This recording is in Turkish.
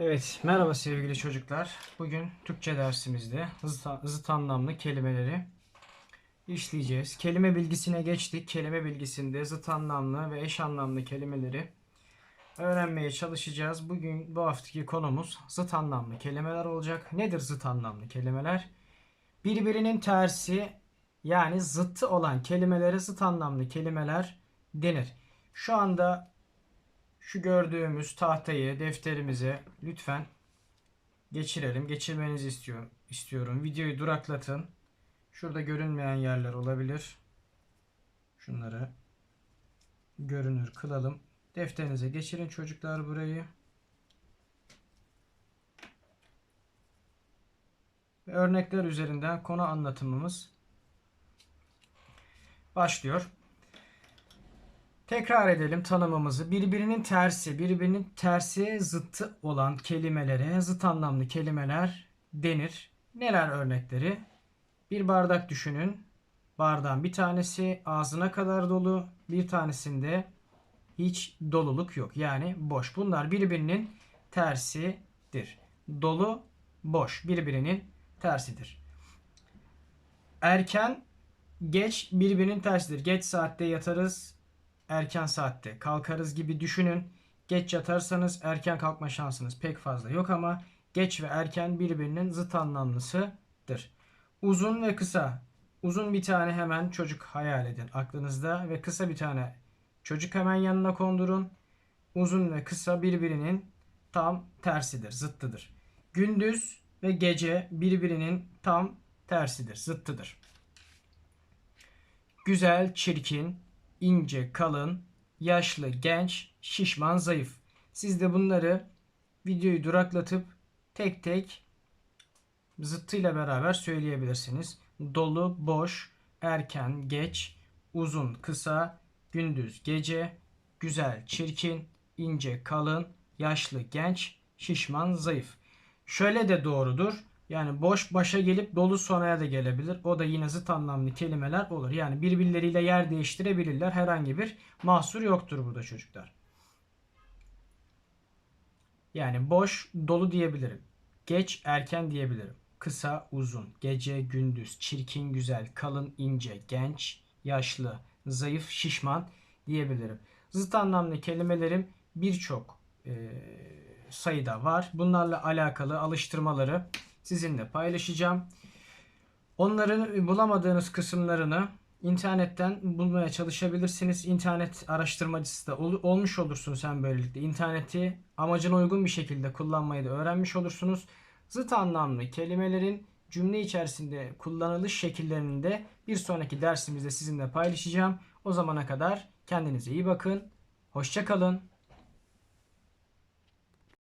Evet, merhaba sevgili çocuklar. Bugün Türkçe dersimizde zıt, zıt anlamlı kelimeleri işleyeceğiz. Kelime bilgisine geçtik. Kelime bilgisinde zıt anlamlı ve eş anlamlı kelimeleri öğrenmeye çalışacağız. Bugün bu haftaki konumuz zıt anlamlı kelimeler olacak. Nedir zıt anlamlı kelimeler? Birbirinin tersi yani zıttı olan kelimelere zıt anlamlı kelimeler denir. Şu anda şu gördüğümüz tahtayı defterimize lütfen geçirelim. Geçirmenizi istiyorum. istiyorum. Videoyu duraklatın. Şurada görünmeyen yerler olabilir. Şunları görünür kılalım. Defterinize geçirin çocuklar burayı. Ve örnekler üzerinden konu anlatımımız başlıyor. Tekrar edelim tanımımızı. Birbirinin tersi, birbirinin tersi zıttı olan kelimelere zıt anlamlı kelimeler denir. Neler örnekleri? Bir bardak düşünün. Bardağın bir tanesi ağzına kadar dolu, bir tanesinde hiç doluluk yok. Yani boş. Bunlar birbirinin tersidir. Dolu, boş. Birbirinin tersidir. Erken, geç birbirinin tersidir. Geç saatte yatarız, erken saatte kalkarız gibi düşünün. Geç yatarsanız erken kalkma şansınız pek fazla yok ama geç ve erken birbirinin zıt anlamlısıdır. Uzun ve kısa. Uzun bir tane hemen çocuk hayal edin aklınızda ve kısa bir tane çocuk hemen yanına kondurun. Uzun ve kısa birbirinin tam tersidir, zıttıdır. Gündüz ve gece birbirinin tam tersidir, zıttıdır. Güzel, çirkin, ince, kalın, yaşlı, genç, şişman, zayıf. Siz de bunları videoyu duraklatıp tek tek zıttıyla beraber söyleyebilirsiniz. Dolu, boş, erken, geç, uzun, kısa, gündüz, gece, güzel, çirkin, ince, kalın, yaşlı, genç, şişman, zayıf. Şöyle de doğrudur. Yani boş başa gelip dolu sonraya da gelebilir. O da yine zıt anlamlı kelimeler olur. Yani birbirleriyle yer değiştirebilirler. Herhangi bir mahsur yoktur burada çocuklar. Yani boş dolu diyebilirim. Geç erken diyebilirim. Kısa uzun, gece gündüz, çirkin güzel, kalın ince, genç, yaşlı, zayıf, şişman diyebilirim. Zıt anlamlı kelimelerim birçok e, sayıda var. Bunlarla alakalı alıştırmaları sizinle paylaşacağım. Onların bulamadığınız kısımlarını internetten bulmaya çalışabilirsiniz. İnternet araştırmacısı da ol- olmuş olursunuz hem böylelikle. İnterneti amacına uygun bir şekilde kullanmayı da öğrenmiş olursunuz. Zıt anlamlı kelimelerin cümle içerisinde kullanılış şekillerini de bir sonraki dersimizde sizinle paylaşacağım. O zamana kadar kendinize iyi bakın. Hoşça kalın.